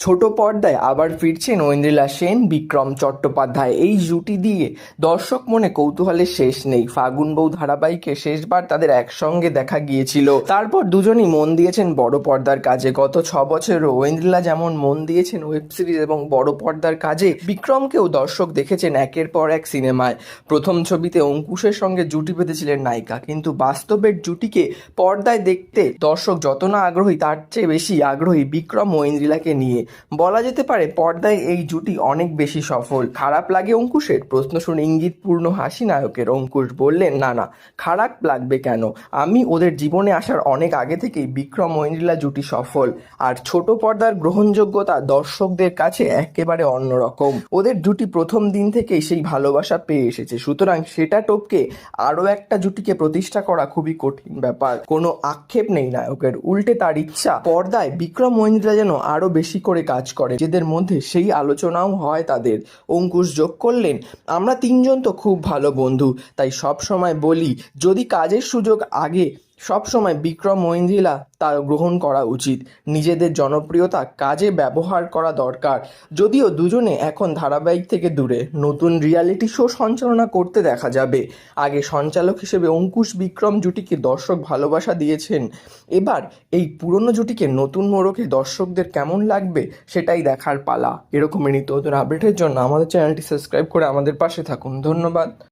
ছোট পর্দায় আবার ফিরছেন ঐন্দ্রিলা সেন, বিক্রম চট্টোপাধ্যায়। এই জুটি দিয়ে দর্শক মনে কৌতূহলের শেষ নেই। ফাগুন বউ ধারাবাহিকে শেষবার তাদের একসঙ্গে দেখা গিয়েছিল। তারপর দুজনই মন দিয়েছেন বড় পর্দার কাজে। গত ছ বছরও ঐন্দ্রিলা যেমন মন দিয়েছেন ওয়েব সিরিজ এবং বড় পর্দার কাজে, বিক্রমকেও দর্শক দেখেছেন একের পর এক সিনেমায়। প্রথম ছবিতে অঙ্কুশের সঙ্গে জুটি বেঁধেছিলেন নায়িকা। কিন্তু বাস্তবের জুটিকে পর্দায় দেখতে দর্শক যত না আগ্রহী, তার চেয়ে বেশি আগ্রহী বিক্রম ও ঐন্দ্রিলাকে নিয়ে। বলা যেতে পারে পর্দায় এই জুটি অনেক বেশি সফল। খারাপ লাগে অঙ্কুশের? প্রশ্ন শুনে ইঙ্গিতপূর্ণ হাসি নায়কের। অঙ্কুশ বললেন, না না, খারাপ লাগবে কেন? আমি ওদের জীবনে আসার অনেক আগে থেকেই বিক্রম ঐন্দ্রিলা জুটি সফল। আর ছোট পর্দার গ্রহণযোগ্যতা দর্শকদের কাছে একেবারে অন্যরকম। ওদের জুটি প্রথম দিন থেকেই সেই ভালোবাসা পেয়ে এসেছে। সুতরাং সেটা টপকে আরও একটা জুটিকে প্রতিষ্ঠা করা খুবই কঠিন ব্যাপার। কোনো আক্ষেপ নেই নায়কের। উল্টে তার ইচ্ছা, পর্দায় বিক্রম মহিন্দ্রা যেন আরও বেশি করে কাজ করে, যেদের মধ্যে সেই আলোচনাও হয় তাদের। অঙ্কুশ যোগ করলেন, আমরা তিনজন তো খুব ভালো বন্ধু, তাই সব সময় বলি, যদি কাজের সুযোগ আগে সব সময় বিক্রম মহিন্দ্রিলা তা গ্রহণ করা উচিত। নিজেদের জনপ্রিয়তা কাজে ব্যবহার করা দরকার। যদিও দুজনে এখন ধারাবাহিক থেকে দূরে, নতুন রিয়ালিটি শো সঞ্চালনা করতে দেখা যাবে। আগে সঞ্চালক হিসেবে অঙ্কুশ বিক্রম জুটিকে দর্শক ভালোবাসা দিয়েছেন। এবার এই পুরনো জুটিকে নতুন মোড়কে দর্শকদের কেমন লাগবে সেটাই দেখার পালা। এরকমই নিত্য নতুন আপডেটের জন্য আমাদের চ্যানেলটি সাবস্ক্রাইব করে আমাদের পাশে থাকুন। ধন্যবাদ।